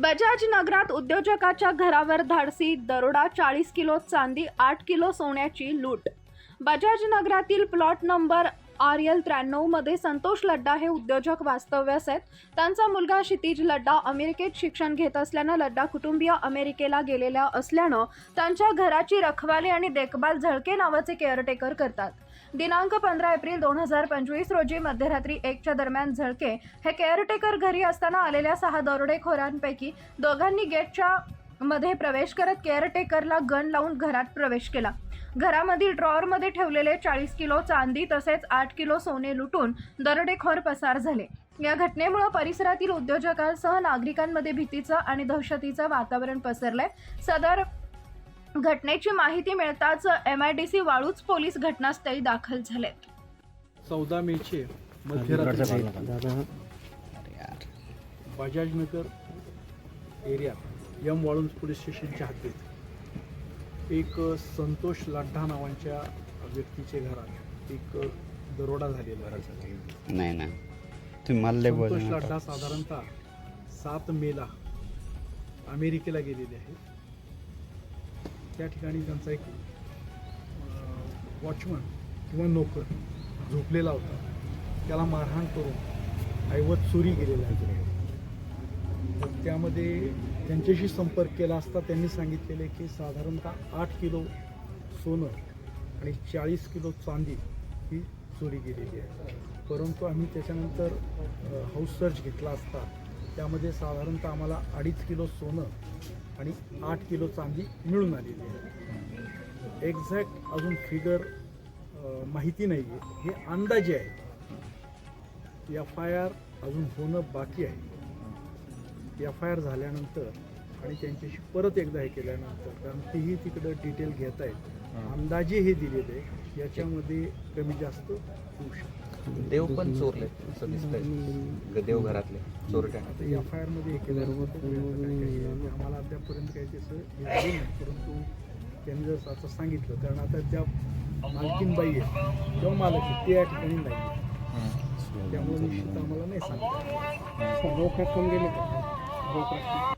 बजाज नगरात उद्योजकाच्या घरावर धाडसी दरोडा चाळीस किलो चांदी आठ किलो सोन्याची लूट. बजाज नगरातील प्लॉट नंबर आर एल त्र्याण्णवमध्ये संतोष लड्डा हे उद्योजक वास्तव्यास आहेत. त्यांचा मुलगा क्षितिज लड्डा अमेरिकेत शिक्षण घेत असल्यानं लड्डा कुटुंबीय अमेरिकेला गेलेल्या असल्यानं त्यांच्या घराची रखवाली आणि देखभाल झळके नावाचे केअरटेकर करतात. दिनांक पंधरा एप्रिल दोन हजार पंचवीस रोजी मध्यरात्री एकच्या दरम्यान झळके हे केअरटेकर घरी असताना आलेल्या सहा दरोडेखोरांपैकी दोघांनी गेटच्या मध्ये प्रवेश करत केअरटेकरला गन लावून घरात प्रवेश केला. घरामधील ड्रॉवरमध्ये ठेवलेले चाळीस किलो चांदी तसेच आठ किलो सोने लुटून दरोडेखोर पसार झाले. या घटनेमुळे परिसरातील उद्योजकांसह नागरिकांमध्ये भीतीचं आणि दहशतीचं वातावरण पसरलंय. सदर घटनेची माहिती मिळताच एम आय डी सी वाळूच पोलीस घटनास्थळी दाखल झालेत. चौदा मेचे मध्यरात्री बजाजनगर एरियात यम वाळुंज पोलीस स्टेशनच्या हद्दीत. एक संतोष लाड्ढा नावांच्या व्यक्तीचे घरात एक दरोडा झालेला आहे. नाही ना तुम्ही मला लय संतोष लाड्ढा साधारणतः सात मेला अमेरिकेला गेलेले आहेत त्या ठिकाणी त्यांचा एक वॉचमन किंवा नोकर झोपलेला होता. त्याला मारहाण करून ऐवत चोरी गेलेला आहे. तर त्यामध्ये त्यांच्याशी संपर्क केला असता त्यांनी सांगितलेले की साधारणतः आठ किलो सोनं आणि चाळीस किलो चांदी ही चोरी गेलेली आहे. परंतु आम्ही त्याच्यानंतर हाऊस सर्च घेतला असता. त्यामध्ये साधारणतः आम्हाला अडीच किलो सोनं आणि आठ किलो चांदी मिळून आलेली आहे. एक्झॅक्ट अजून फिगर माहिती नाही आहे हे अंदाजे आहे. एफ आय आर अजून होणं बाकी आहे. एफ आय आर झाल्यानंतर आणि त्यांच्याशी परत एकदा हे केल्यानंतर कारण तेही तिकडं डिटेल घेत आहेत अंदाजे हे दिलेले आहे याच्यामध्ये कमी जास्त होऊ शकतं. देव पण चोरले असं दिसतंय. देव घरातले चोरट्या. आता एफ आय आरमध्ये हे केल्यानंतर आहे. आम्हाला अद्यापर्यंत काही त्याचं परंतु त्यांनी जर असं सांगितलं कारण आता त्या मालकीनबाई आहे किंवा मालक आहे ते या ठिकाणी नाही. त्यामुळे निश्चित आम्हाला नाही सांगता रोख रक्कम गेली Vou pra aqui.